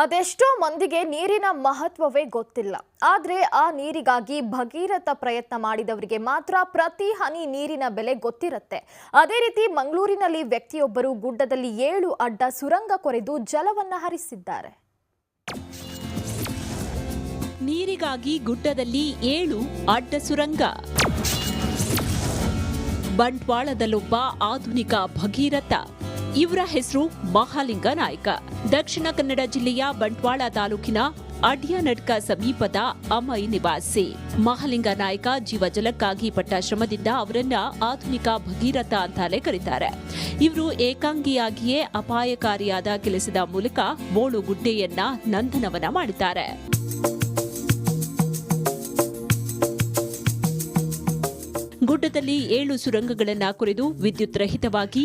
ಅದೆಷ್ಟೋ ಮಂದಿಗೆ ನೀರಿನ ಮಹತ್ವವೇ ಗೊತ್ತಿಲ್ಲ. ಆದರೆ ಆ ನೀರಿಗಾಗಿ ಭಗೀರಥ ಪ್ರಯತ್ನ ಮಾಡಿದವರಿಗೆ ಮಾತ್ರ ಪ್ರತಿ ಹನಿ ನೀರಿನ ಬೆಲೆ ಗೊತ್ತಿರುತ್ತೆ. ಅದೇ ರೀತಿ ಮಂಗಳೂರಿನಲ್ಲಿ ವ್ಯಕ್ತಿಯೊಬ್ಬರು ಗುಡ್ಡದಲ್ಲಿ ಏಳು ಅಡ್ಡ ಸುರಂಗ ಕೊರೆದು ಜಲವನ್ನ ಹರಿಸಿದ್ದಾರೆ. ನೀರಿಗಾಗಿ ಗುಡ್ಡದಲ್ಲಿ ಏಳು ಅಡ್ಡ ಸುರಂಗ. ಬಂಟ್ವಾಳದಲ್ಲೊಬ್ಬ ಆಧುನಿಕ ಭಗೀರಥ. ಇವರ ಹೆಸರು ಮಹಾಲಿಂಗ ನಾಯ್ಕ. ದಕ್ಷಿಣ ಕನ್ನಡ ಜಿಲ್ಲೆಯ ಬಂಟ್ವಾಳ ತಾಲೂಕಿನ ಅಡ್ಯನಡ್ಕ ಸಮೀಪದ ಅಮೈ ನಿವಾಸಿ. ಮಹಾಲಿಂಗ ನಾಯ್ಕ ಜೀವಜಲಕ್ಕಾಗಿ ಪಟ್ಟ ಶ್ರಮದಿಂದ ಅವರನ್ನ ಆಧುನಿಕ ಭಗೀರಥ ಅಂತಾನೆ ಕರೀತಾರೆ. ಇವರು ಏಕಾಂಗಿಯಾಗಿಯೇ ಅಪಾಯಕಾರಿಯಾದ ಕೆಲಸದ ಮೂಲಕ ಬೋಳು ಗುಡ್ಡೆಯನ್ನ ನಂದನವನ ಮಾಡಿದ್ದಾರೆ. ಗುಡ್ಡದಲ್ಲಿ ಏಳು ಸುರಂಗಗಳನ್ನು ಕೊರೆದು ವಿದ್ಯುತ್ ರಹಿತವಾಗಿ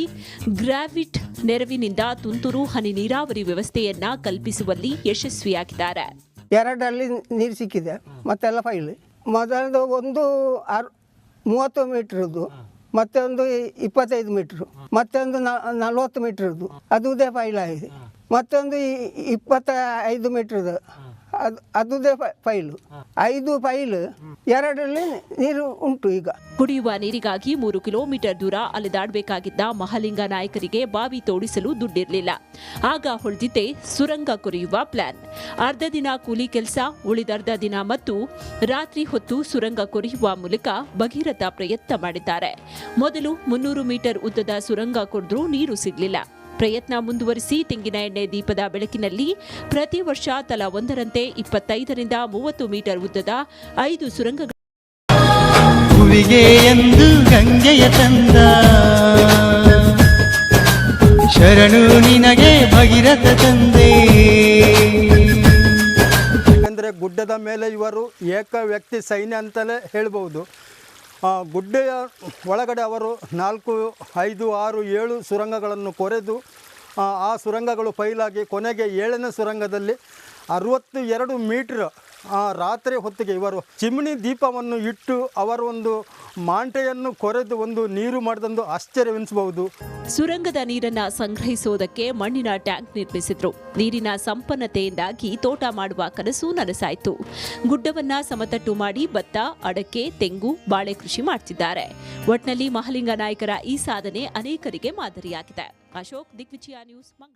ಗ್ರಾವಿಟ್ ನೆರವಿನಿಂದ ತುಂತುರು ಹನಿ ನೀರಾವರಿ ವ್ಯವಸ್ಥೆಯನ್ನ ಕಲ್ಪಿಸುವಲ್ಲಿ ಯಶಸ್ವಿಯಾಗಿದ್ದಾರೆ. ಎರಡರಲ್ಲಿ ನೀರು ಸಿಕ್ಕಿದೆ, ಮತ್ತೆಲ್ಲ ಫೈಲ್ ಮೊದಲದು ಒಂದು ಆರು, ಮೂವತ್ತು ಮೀಟ್ರದ್ದು ಮತ್ತೆ ಒಂದು ಇಪ್ಪತ್ತೈದು ಮೀಟ್ರು, ಮತ್ತೊಂದು ನಲ್ವತ್ತು ಮೀಟ್ರದ್ದು ಅದುದೇ ಫೈಲ್ ಆಗಿದೆ. ಮತ್ತೊಂದು ಇಪ್ಪತ್ತ ಐದು ಮೀಟ್ರದ್ದು ಅದು ಅದುದೇ ಐದು ಫೈಲ್ ಎರಡರಲ್ಲಿ ನೀರು ಉಂಟು ಈಗ. ಕುಡಿಯುವ ನೀರಿಗಾಗಿ ಮೂರು ಕಿಲೋಮೀಟರ್ ದೂರ ಅಲೆದಾಡಬೇಕಾಗಿದ್ದ ಮಹಾಲಿಂಗ ನಾಯಕರಿಗೆ ಬಾವಿ ತೋಡಿಸಲು ದುಡ್ಡಿರಲಿಲ್ಲ. ಆಗ ಹೊಳೆದಿದ್ದೆ ಸುರಂಗ ಕೊರೆಯುವ ಪ್ಲಾನ್. ಅರ್ಧ ದಿನ ಕೂಲಿ ಕೆಲಸ ಉಳಿದರ್ಧ ದಿನ ಮತ್ತು ರಾತ್ರಿ ಹೊತ್ತು ಸುರಂಗ ಕೊರೆಯುವ ಮೂಲಕ ಭಗೀರಥ ಪ್ರಯತ್ನ ಮಾಡಿದ್ದಾರೆ. ಮೊದಲು ಮುನ್ನೂರು ಮೀಟರ್ ಉದ್ದದ ಸುರಂಗ ಕೊರೆದ್ರೂ ನೀರು ಸಿಗಲಿಲ್ಲ. ಪ್ರಯತ್ನ ಮುಂದುವರಿಸಿ ತೆಂಗಿನ ಎಣ್ಣೆ ದೀಪದ ಬೆಳಕಿನಲ್ಲಿ ಪ್ರತಿ ವರ್ಷ ತಲಾ ಒಂದರಂತೆ ಇಪ್ಪತ್ತೈದರಿಂದ ಮೂವತ್ತು ಮೀಟರ್ ಉದ್ದದ ಐದು ಸುರಂಗ ಭುವಿಗೆ ಎಂದು ಗಂಗೆಯ ತಂದ ಶರಣು ನಿನಗೆ ಭಗೀರಥ ತಂದೆ. ಯಾಕೆಂದರೆ ಗುಡ್ಡದ ಮೇಲೆ ಇವರು ಏಕ ವ್ಯಕ್ತಿ ಸೈನ್ಯ ಅಂತಲೇ ಹೇಳ್ಬೋದು ಆ, ಗುಡ್ಡೆಯ ಒಳಗಡೆ ಅವರು ನಾಲ್ಕು ಐದು ಆರು ಏಳು ಸುರಂಗಗಳನ್ನು ಕೊರೆದು ಆ, ಸುರಂಗಗಳು ಫೈಲಾಗಿ ಕೊನೆಗೆ ಏಳನೇ ಸುರಂಗದಲ್ಲಿ ಅರುವತ್ತು ಎರಡು ಮೀಟ್ರ್ ರಾತ್ರಿ ಹೊತ್ತಿಗೆ ಇವರು ಚಿಮಣಿ ದೀಪವನ್ನು ಇಟ್ಟು ಅವರ ಒಂದು ಮಾಂಟೆಯನ್ನು ಕೊರೆದು ಒಂದು ನೀರು ಮಾಡಿದಂದು ಆಶ್ಚರ್ಯವೆನಿಸಬಹುದು. ಸುರಂಗದ ನೀರನ್ನ ಸಂಗ್ರಹಿಸುವುದಕ್ಕೆ ಮಣ್ಣಿನ ಟ್ಯಾಂಕ್ ನಿರ್ಮಿಸಿದ್ರು. ನೀರಿನ ಸಂಪನ್ನತೆಯಿಂದಾಗಿ ತೋಟ ಮಾಡುವ ಕನಸು ನನಸಾಯಿತು. ಗುಡ್ಡವನ್ನ ಸಮತಟ್ಟು ಮಾಡಿ ಭತ್ತ, ಅಡಕೆ, ತೆಂಗು, ಬಾಳೆ ಕೃಷಿ ಮಾಡ್ತಿದ್ದಾರೆ. ಒಟ್ನಲ್ಲಿ ಮಹಲಿಂಗ ನಾಯಕರ ಈ ಸಾಧನೆ ಅನೇಕರಿಗೆ ಮಾದರಿಯಾಗಿದೆ. ಅಶೋಕ್ ದಿಗ್ವಿಜಯ ನ್ಯೂಸ್, ಮಂಗಳೂರು.